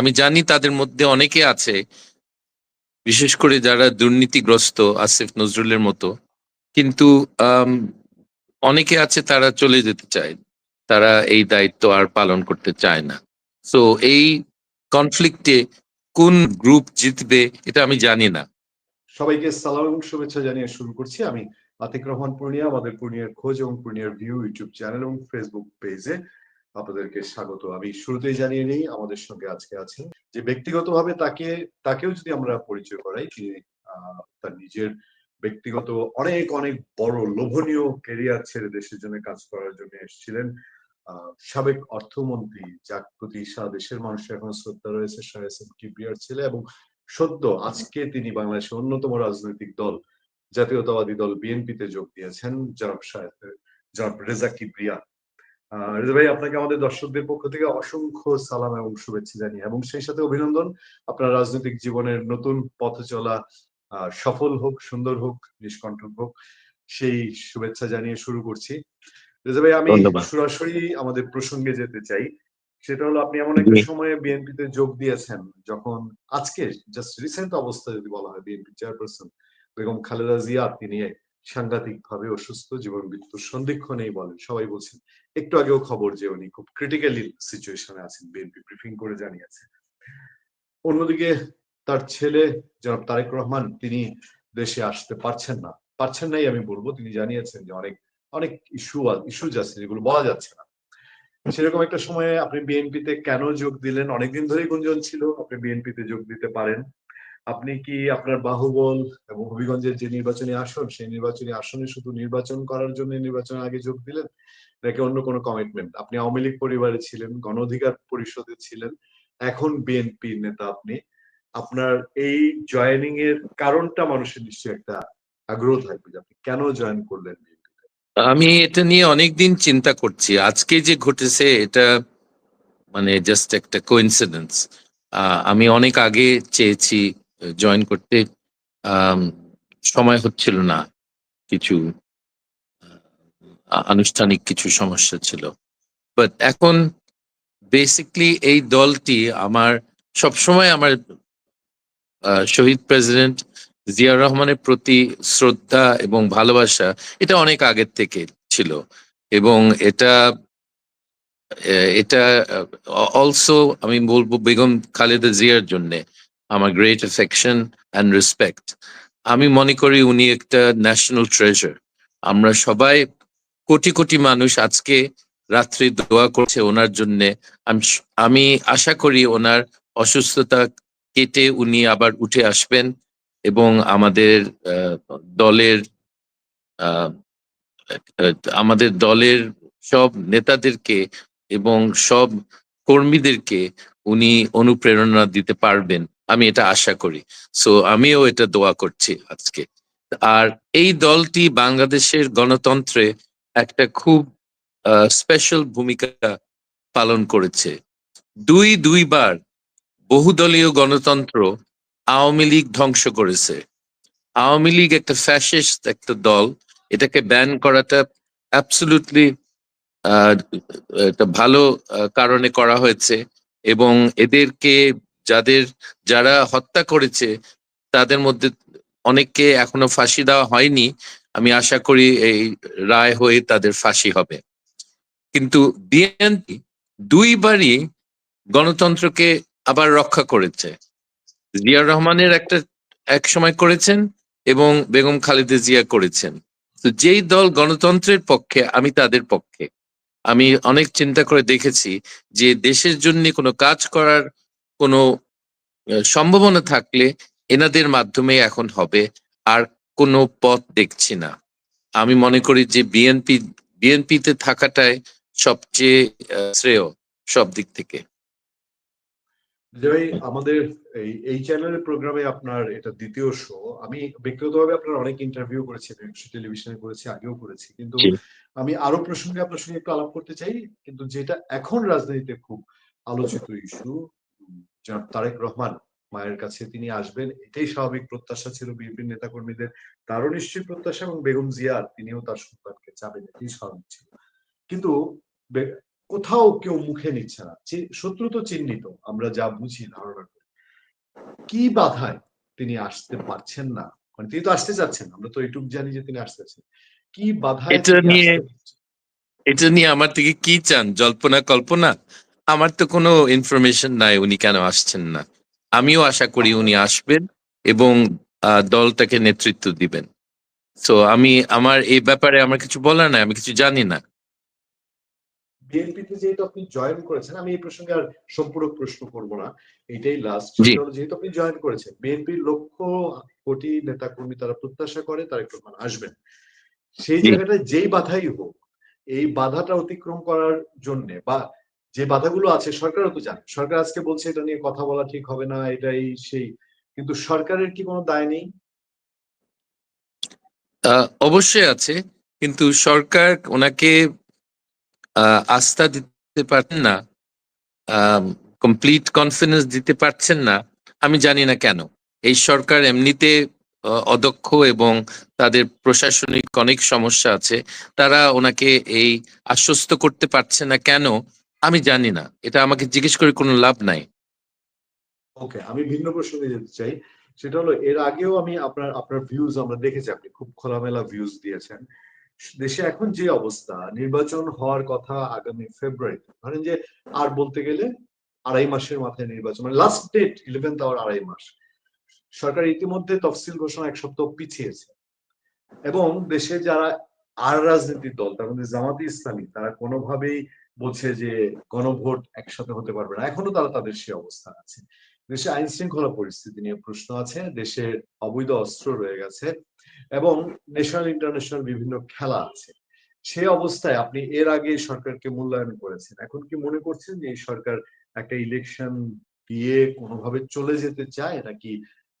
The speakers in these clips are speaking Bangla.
আমি জানি তাদের মধ্যে অনেকে আছে, বিশেষ করে যারা দুর্নীতিগ্রস্ত, আসিফ নজরুলের মতো, কিন্তু অনেকে আছে তারা চলে যেতে চায়, তারা এই দায়িত্ব আর পালন করতে চায় না। তো এই কনফ্লিক্টে কোন গ্রুপ জিতবে, এটা আমি জানি না। সবাইকে সালাম এবং শুভেচ্ছা জানিয়ে শুরু করছি। আমি আতিক রহমান পূর্ণিয়া, আমাদের পূর্ণিয়ার খোঁজ এবং পূর্ণিয়ার ভিউ ইউটিউব চ্যানেল এবং ফেসবুক পেজে আপনাদেরকে স্বাগত। আমি শুরুতেই জানিয়ে নিই, আমাদের সঙ্গে আজকে আছেন। যে ব্যক্তিগতভাবে তাকে, তাকেও যদি আমরা পরিচয় করাই তিনি তার নিজের ব্যক্তিগত অনেক অনেক বড় লোভনীয় কেরিয়ার ছেড়ে দেশের জন্য কাজ করার জন্য এসেছিলেন। সাবেক অর্থমন্ত্রী যার প্রতি দেশের মানুষের এখন শ্রদ্ধা রয়েছে, শাহ এস এম কিবরিয়ার ছেলে এবং সদ্য আজকে তিনি বাংলাদেশের অন্যতম রাজনৈতিক দল, জাতীয়তাবাদী দল বিএনপিতে যোগ দিয়েছেন, জনাব শাহেদ জনাব রেজা কিবরিয়া। রেজা ভাই আপনাকে আমাদের দর্শকদের পক্ষ থেকে অসংখ্য সালাম এবং শুভেচ্ছা জানিয়ে এবং সেই সাথে অভিনন্দন আপনার রাজনৈতিক জীবনের নতুন পথ চলা সফল হোক সুন্দর হোক নিষ্কণ্টক হোক সেই শুভেচ্ছা জানিয়ে শুরু করছি। রেজা ভাই আমি সরাসরি আমাদের প্রসঙ্গে যেতে চাই। সেটা হলো আপনি এমন একটা সময়ে বিএনপিতে যোগ দিয়েছেন যখন আজকে জাস্ট রিসেন্ট অবস্থা যদি বলা হয় বিএনপি চেয়ারপারসন বেগম খালেদা জিয়া তিনি সাংঘাতিক ভাবে অসুস্থ, জীবন মৃত্যুর সন্ধিক্ষণেই বলেন। সবাই বলছেন, একটু আগেও খবর যে উনি খুব ক্রিটিক্যালি সিচুয়েশনে আছেন বিএনপি ব্রিফিং করে জানিয়েছে। অন্যদিকে তার ছেলে জনাব তারেক রহমান, তিনি দেশে আসতে পারছেন না। পারছেন নাই আমি বলব, তিনি জানিয়েছেন যে অনেক অনেক ইস্যু ইস্যুজ আছে যেগুলো বলা যাচ্ছে না। সেরকম একটা সময়ে আপনি বিএনপিতে কেন যোগ দিলেন? অনেকদিন ধরেই গুঞ্জন ছিল, আপনি বিএনপিতে যোগ দিতে পারেন। আপনি কি আপনার বাহুবল এবং হবিগঞ্জের যে নির্বাচনী আসন, সেই নির্বাচনী আসনে শুধু নির্বাচন করার জন্য নির্বাচনের আগে যোগ দিলেন, নাকি অন্য কোনো কমিটমেন্ট আপনি আওয়ামী লীগ পরিবারে ছিলেন, গণ অধিকার পরিষদে ছিলেন, এখন বিএনপি নেতা আপনি। আপনার এই জয়েনিং এর কারণটা মানুষের নিশ্চয়ই একটা আগ্রহ থাকবে আপনি কেন জয়েন করলেন আমি এটা নিয়ে অনেকদিন চিন্তা করছি। আজকে যে ঘটেছে, এটা মানে জাস্ট একটা কোইন্সিডেন্স আমি অনেক আগে চেয়েছি জয়েন করতে সময় হচ্ছিল না। কিছু আনুষ্ঠানিক কিছু সমস্যা ছিল। বাট এখন বেসিকলি এই দলটি আমার, সবসময় আমার শহীদ প্রেসিডেন্ট জিয়া রহমানের প্রতি শ্রদ্ধা এবং ভালোবাসা এটা অনেক আগের থেকে ছিল। এবং এটা এটা অলসো আমি বলব বেগম খালেদা জিয়ার জন্য। আমার গ্রেট অ্যাফেকশন অ্যান্ড রেসপেক্ট আমি মনে করি উনি একটা ন্যাশনাল ট্রেজার আমরা সবাই কোটি কোটি মানুষ আজকে রাত্রি দোয়া করছে ওনার জন্যে। আমি আশা করি ওনার অসুস্থতা কেটে উনি আবার উঠে আসবেন এবং আমাদের দলের আমাদের দলের সব নেতাদেরকে এবং সব কর্মীদেরকে উনি অনুপ্রেরণা দিতে পারবেন। আমি এটা আশা করি। সো আমিও এটা দোয়া করছি আজকে। আর এই দলটি বাংলাদেশের গণতন্ত্রে একটা খুব স্পেশাল ভূমিকা পালন করেছে। দুই দুইবার বহুদলীয় গণতন্ত্র আওয়ামী লীগ ধ্বংস করেছে। আওয়ামী লীগ একটা ফ্যাসিস্ট একটা দল, এটাকে ব্যান করাটা অ্যাবসলুটলি একটা ভালো কারণে করা হয়েছে এবং এদেরকে যাদের, যারা হত্যা করেছে, তাদের মধ্যে অনেককে এখনও ফাঁসি দেওয়া হয়নি। আমি আশা করি এই রায় হয়ে তাদের ফাঁসি হবে। কিন্তু বিএনপি দুইবারই গণতন্ত্রকে আবার রক্ষা করেছে। জিয়া রহমানের একটা, এক সময় করেছেন এবং বেগম খালেদা জিয়া করেছেন। তো যেই দল গণতন্ত্রের পক্ষে, আমি তাদের পক্ষে। আমি অনেক চিন্তা করে দেখেছি যে দেশের জন্য কোনো কাজ করার কোনো সম্ভাবনা থাকলে এনাদের মাধ্যমে এখন হবে আর কোনো পথ দেখছি না। আমি মনে করি যে বিএনপি বিএনপিতে থাকাটাই সবচেয়ে আহ, শ্রেয় সব দিক থেকে। ভাই আমাদের এই এই চ্যানেলের প্রোগ্রামে আপনার এটা দ্বিতীয় শো আমি ব্যক্তিগতভাবে আপনার অনেক ইন্টারভিউ করেছি বিভিন্ন টেলিভিশনে করেছি আগেও করেছি। কিন্তু আমি আরও প্রসঙ্গে আপনার সঙ্গে একটু আলাপ করতে চাই কিন্তু যেটা এখন রাজনীতিতে খুব আলোচিত ইস্যু জনাব তারেক রহমান মায়ের কাছে তিনি আসবেন। এটাই স্বাভাবিক প্রত্যাশা ছিল বিএনপির নেতাকর্মীদের। তারও নিশ্চয়ই প্রত্যাশা এবং বেগম জিয়ার তিনিও তার সন্তানকে চাবেন এটাই স্বাভাবিক ছিল। কিন্তু কোথাও কেউ মুখে নিচ্ছে না। শত্রু তো চিহ্নিত আমরা যা বুঝি ধারণা করি। কি বাধায় তিনি আসতে পারছেন না? মানে তিনি তো আসতে চাচ্ছেন আমরা তো এইটুকু জানি যে তিনি আসতে চাচ্ছেন। কি বাধায় এটা নিয়ে- এটা নিয়ে আমার থেকে কি চান? জল্পনা কল্পনা? আমার তো কোনো ইনফরমেশন নাই উনি কেন আসছেন না। আমিও আশা করি উনি আসবেন এবং দলটাকে নেতৃত্ব দিবেন। তো আমি আমার এই ব্যাপারে আমার কিছু বলার নাই আমি কিছু জানি না। বিএনপিতে যেহেতু আপনি জয়েন করেছেন আমি এই প্রসঙ্গে আর সম্পূরক প্রশ্ন করব না। এটাই লাস্ট যেহেতু আপনি জয়েন করেছেন বিএনপির লক্ষ কোটি নেতা কর্মী তারা প্রত্যাশা করে তারা একটু আসবেন। সেই জি। জায়গাটায় যেই বাধাই হোক এই বাধাটা অতিক্রম করার জন্য বা যে বাধাগুলো আছে সরকারও তো জানে। সরকার আজকে বলছে এটা নিয়ে কথা বলা ঠিক হবে না, এটাই সেই। কিন্তু সরকারের কি কোনো দায় নেই? অবশ্যই আছে। কিন্তু সরকার ওনাকে আস্থা দিতে পারছেন না কমপ্লিট কনফিডেন্স দিতে পারছেন না, আমি জানি না কেন। এই সরকার এমনিতে অদক্ষ এবং তাদের প্রশাসনিক অনেক সমস্যা আছে। তারা ওনাকে এই আশ্বস্ত করতে পারছে না কেন আমি জানি না। এটা আমাকে জিজ্ঞেস করে কোনো লাভ নাই। ওকে, আমি ভিন্ন প্রসঙ্গে যেতে চাই। সেটা হলো, এর আগেও আমি আপনার আপনার ভিউজ আমরা দেখেছি, আপনি খুব খোলামেলা ভিউজ দিয়েছেন। দেশে এখন যে অবস্থা, নির্বাচন হওয়ার কথা আগামী ফেব্রুয়ারিতে ধরেন যে আর বলতে গেলে আড়াই মাসের মাথায় নির্বাচন মানে লাস্ট ডেট ইলেভেন্থ আওয়ার আড়াই মাস। সরকার ইতিমধ্যে তফসিল ঘোষণা এক সপ্তাহ পিছিয়েছে। এবং দেশে যারা আর রাজনৈতিক দল, তার মধ্যে জামাতি ইসলামী, তারা কোনোভাবেই বলছে যে গণভোট একসাথে হতে পারবে না। এখনও তারা তাদের সে অবস্থান আছে। দেশে আইন শৃঙ্খলা পরিস্থিতি নিয়ে প্রশ্ন আছে। দেশের অবৈধ অস্ত্র রয়ে গেছে এবং ন্যাশনাল ইন্টারন্যাশনাল বিভিন্ন খেলা আছে। সে অবস্থায় আপনি এর আগে সরকারকে মূল্যায়ন করেছেন। এখন কি মনে করছেন যে সরকার একটা ইলেকশন দিয়ে কোনোভাবে চলে যেতে চায় নাকি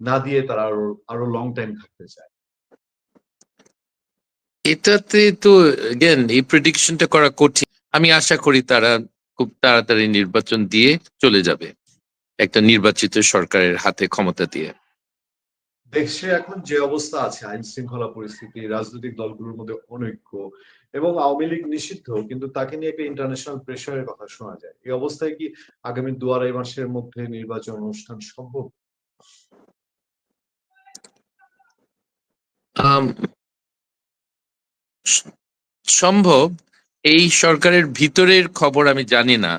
না দিয়ে তারা আরও আরও লং টাইম থাকতে চায়? এটাতে তো গেন এই প্রেডিকশনটা করা কঠিন। আমি আশা করি তারা খুব তাড়াতাড়ি নির্বাচন দিয়ে চলে যাবে একটা নির্বাচিত সরকারের হাতে ক্ষমতা দিয়ে। দেশে এখন যে অবস্থা আছে আইন শৃঙ্খলা পরিস্থিতি রাজনৈতিক দলগুলোর মধ্যে অনৈক্য এবং আওয়ামী লীগ নিষিদ্ধ কিন্তু তাকে নিয়ে একটা ইন্টারন্যাশনাল প্রেশারের কথা শোনা যায়। এই অবস্থায় কি আগামী দু আড়াই মাসের মধ্যে নির্বাচন অনুষ্ঠান সম্ভব? সম্ভব এই সরকারের ভিতরের খবর আমি জানি না।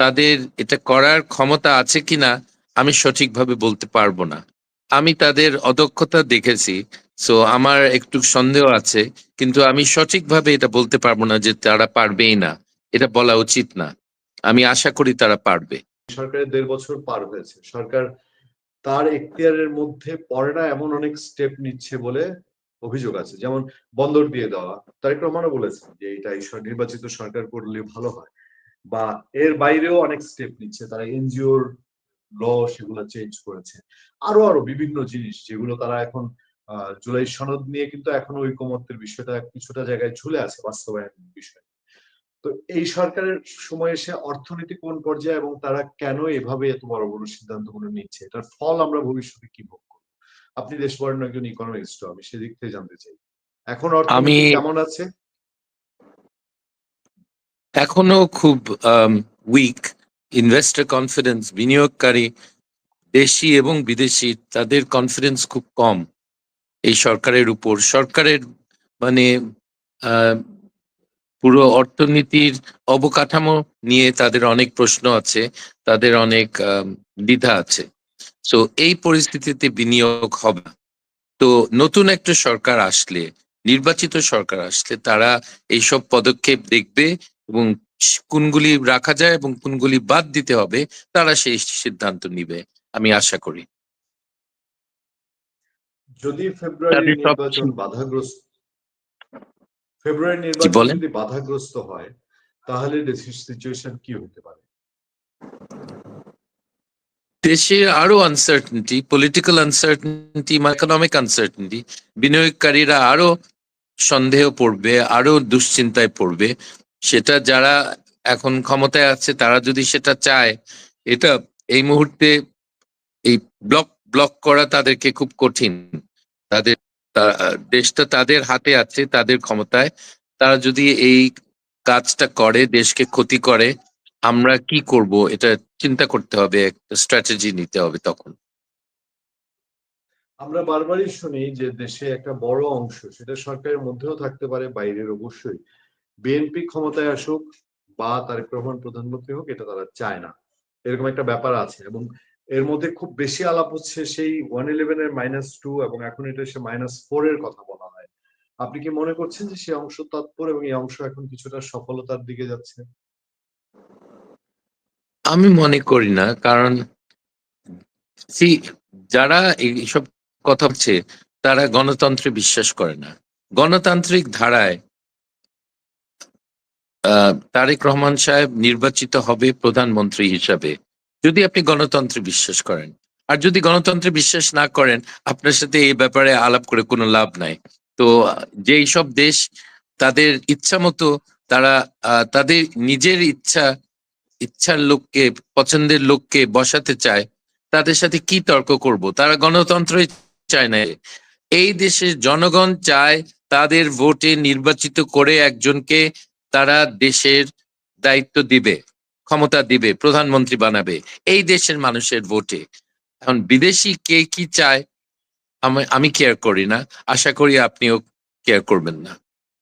তাদের এটা করার ক্ষমতা আছে কিনা, আমি সঠিকভাবে বলতে পারব না। আমি তাদের অদক্ষতা দেখেছি, সো আমার একটু সন্দেহ আছে, কিন্তু আমি সঠিকভাবে এটা বলতে পারব না যে তারা পারবেই না। এটা বলা উচিত না। আমি আশা করি তারা পারবে। সরকারের দেড় বছর পার হয়েছে। সরকার তার এখতিয়ারের মধ্যে পড়ে না, এমন অনেক স্টেপ নিচ্ছে বলে অভিযোগ আছে। যেমন বন্দর দিয়ে দেওয়া, তারেক রহমানও বলেছেন যে এটা নির্বাচিত সরকার করলে ভালো হয়। বা এর বাইরেও অনেক স্টেপ নিচ্ছে, তারা এনজিওর ল সেগুলো চেঞ্জ করেছে। আরও আরও বিভিন্ন জিনিস যেগুলো তারা এখন জুলাই সনদ নিয়ে কিন্তু এখনও ঐকমত্যের বিষয়টা কিছুটা জায়গায় ঝুলে আছে বাস্তবায়ন বিষয়। তো এই সরকারের সময় এসে অর্থনীতি কোন পর্যায়ে এবং তারা কেন এভাবে এত বড় বড় সিদ্ধান্তগুলো নিচ্ছে? এটার ফল আমরা ভবিষ্যতে কি ভোগ আপনি দেশ বরেণ্য একজন ইকোনমিস্ট আমি সেদিক থেকে জানতে চাই। এখন অর্থনীতি আমি- কেমন আছে? এখনও খুব উইক ইনভেস্টর কনফিডেন্স বিনিয়োগকারী দেশি এবং বিদেশি তাদের কনফিডেন্স খুব কম এই সরকারের উপর। সরকারের মানে আহ, পুরো অর্থনীতির অবকাঠামো নিয়ে তাদের অনেক প্রশ্ন আছে তাদের অনেক দ্বিধা আছে। তো এই পরিস্থিতিতে বিনিয়োগ হবে তো নতুন একটা সরকার আসলে নির্বাচিত সরকার আসলে তারা এইসব পদক্ষেপ দেখবে এবং কোনগুলি রাখা যায় এবং কোনগুলি বাদ দিতে হবে তারা সেই সিদ্ধান্ত নিবে আমি আশা করি। যদি ফেব্রুয়ারি নির্বাচন বাধাগ্রস্ত ফেব্রুয়ারি নির্বাচন যদি বাধাগ্রস্ত হয় তাহলে সিচুয়েশন কি হতে পারে? দেশে আরও uncertainty political uncertainty economic uncertainty বিনিয়োগকারীরা আরও সন্দেহ পড়বে, আরও দুশ্চিন্তায় পড়বে। সেটা যারা এখন ক্ষমতায় আছে, তারা যদি সেটা চায়, এটা এই মুহূর্তে এই ব্লক ব্লক করা তাদেরকে খুব কঠিন। তাদের দেশটা তাদের হাতে আছে, তাদের ক্ষমতায়। তারা যদি এই কাজটা করে, দেশকে ক্ষতি করে আমরা কি করব, এটা চিন্তা করতে হবে, একটা স্ট্র্যাটেজি নিতে হবে তখন। আমরা বারবারই শুনি যে দেশে একটা বড় অংশ, সেটা সরকারের মধ্যেও থাকতে পারে, বাইরের অবশ্যই, বিএনপি ক্ষমতায় আসুক বা তার রহমান প্রধানমন্ত্রী হোক, এটা তারা চায় না। এরকম একটা ব্যাপার আছে এবং এর মধ্যে খুব বেশি আলাপ হচ্ছে সেই ওয়ান ইলেভেন এর মাইনাস টু এবং এখন এটা সে মাইনাস ফোর এর কথা বলা হয়। আপনি কি মনে করছেন যে সেই অংশ তৎপর এবং এই অংশ এখন কিছুটা সফলতার দিকে যাচ্ছে? আমি মনে করি না কারণ see, যারা এইসব কথা হচ্ছে তারা গণতন্ত্রে বিশ্বাস করে না। গণতান্ত্রিক ধারায় তারেক রহমান সাহেব নির্বাচিত হবে প্রধানমন্ত্রী হিসাবে। যদি আপনি গণতন্ত্রে বিশ্বাস করেন। আর যদি গণতন্ত্রে বিশ্বাস না করেন আপনার সাথে এই ব্যাপারে আলাপ করে কোনো লাভ নাই। তো যেই সব দেশ তাদের ইচ্ছা মতো তারা তাদের নিজের ইচ্ছা ইচ্ছার লোককে, পছন্দের লোককে বসাতে চায়, তাদের সাথে কি তর্ক করব? তারা গণতন্ত্রই চায় না। এই দেশের জনগণ চায় তাদের ভোটে নির্বাচিত করে একজনকে তারা দেশের দায়িত্ব দিবে, ক্ষমতা দিবে, প্রধানমন্ত্রী বানাবে। এই দেশের মানুষের ভোটে। এখন বিদেশি কে কি চায়? আমি আমি কেয়ার করি না। আশা করি আপনিও কেয়ার করবেন না।